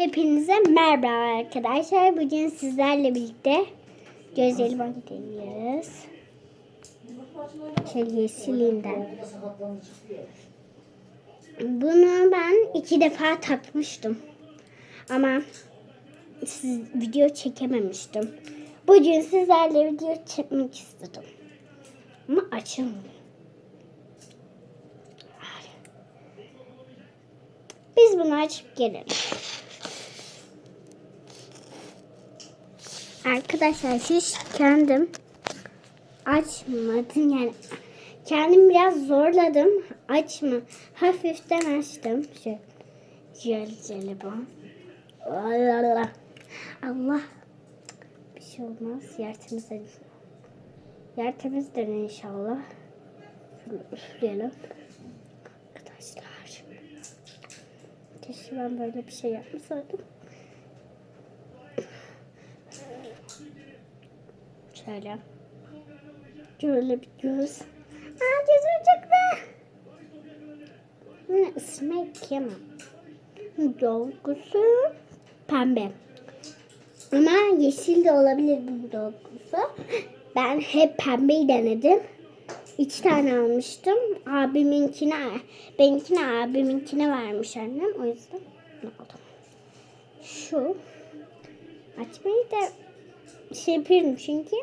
Hepinize merhaba arkadaşlar. Bugün sizlerle birlikte gözleri deniyoruz. Şöyle yeşilinden. Bunu ben iki defa takmıştım. Ama siz, video çekememiştim. Bugün sizlerle video çekmek istedim. Ama açılmıyor. Biz bunu açıp gelelim. Arkadaşlar hiç kendim açmadım yani. Kendim biraz zorladım. Açma hafiften açtım. Şu jel jelibon Allah Allah. Bir şey olmaz. Yer temizlenir yer temizdir inşallah. Üfleyelim. Arkadaşlar. Keşke ben böyle bir şey yapmasaydım Şöyle. Şöyle bir göz. Aa gözüm çıktı. Ne ısırmak yemem. Dolgusu pembe. Ama yeşil de olabilir bu dolgusu. Ben hep pembeyi denedim. İki tane almıştım. Abiminkine, benimkine abiminkine vermiş annem. O yüzden bunu aldım. Şu. Açmayı da şey yapıyorum çünkü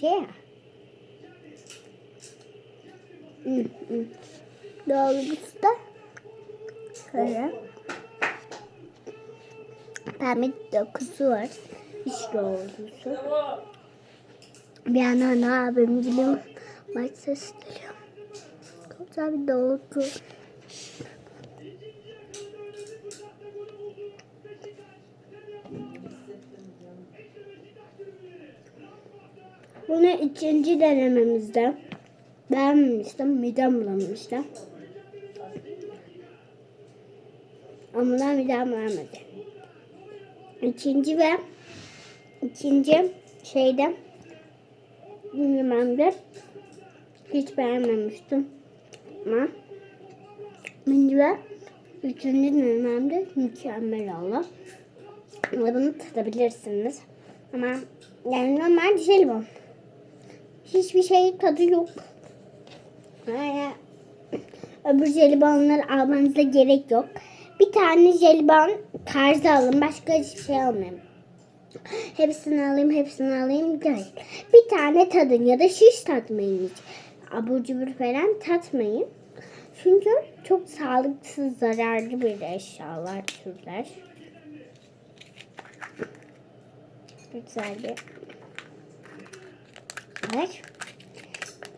şey ya. Dolgusu da şöyle. Pembe dokusu var. Hiç dolgusu. Bir yandan abim gibi maç ses geliyor. Güzel bir dolgu. Bunu ikinci denememizde beğenmemiştim. Midem bulanmıştı. Ama da midem vermedi. İkinci ve ikinci şeyde bilmem de hiç beğenmemiştim. Ama birinci ve üçüncü denememde mükemmel oldu. Bunu tadabilirsiniz. Ama yani normal jelibon. Hiçbir şey tadı yok. Öbür jelibonları almanıza gerek yok. Bir tane jelibon tarzı alın. Başka hiçbir şey almayın. Hepsini alayım, hepsini alayım değil. Bir tane tadın ya da şiş tatmayın hiç. Abur cubur falan tatmayın. Çünkü çok sağlıksız, zararlı bir eşyalar, türler. Güzel bir Evet.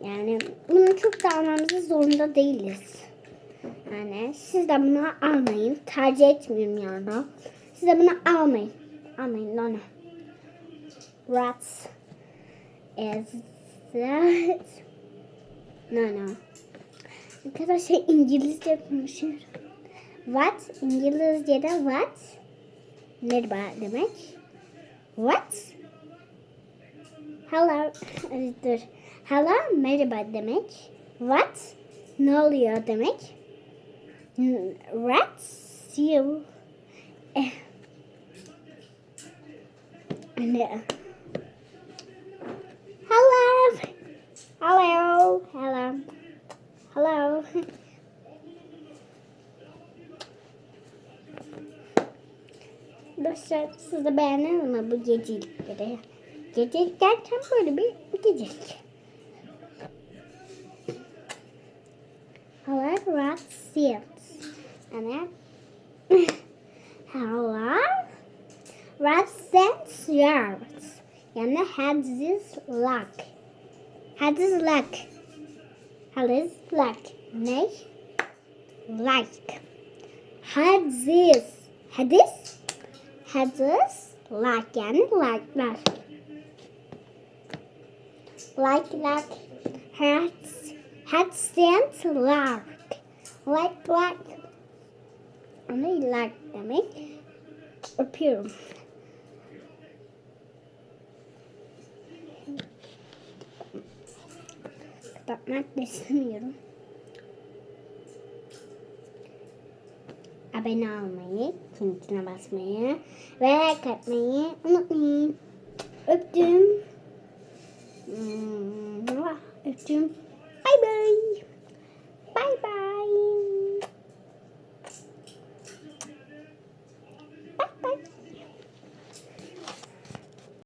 Yani bunu çok da almamıza zorunda değiliz. Yani siz de bunu almayın. Tercih etmiyorum yani. Siz de bunu almayın. Almayın. No, no. Rats is that? No, no. Arkadaşlar İngilizce konuşuyorum. What? İngilizce'de what? Merhaba demek. What? Hello. Dur. Hello merhaba demek. What? Ne oluyor demek. What's you? Eh. Ne? Hello. Hello. Hello. Hello. Dostlar siz de beğendiniz mi bu gecelikleri? Gecelik derken böyle bir seals. And Hello, rat sense yards. Yani had this luck. Had this luck. Had this luck. Ne? Like. Had this. Had this. Had this. Like yani like'lar. like like hats hat stands lark like like onu like demek öpüyorum. Kapatmak da istemiyorum. abone olmayı, zincirine basmayı ve like atmayı unutmayın. Öptüm. 嗯什么味